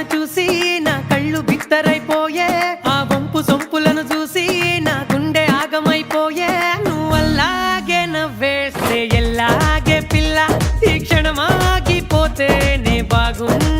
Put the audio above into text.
వంపులను చూసి నా కళ్ళు బిత్తరైపోయే. ఆ వంపు సొంపులను చూసి నా గుండె ఆగమైపోయే. నువ్వు అలాగే నవ్వేస్తే ఎలాగే పిల్ల. ఈ క్షణమాగిపోతేనే బాగుంది.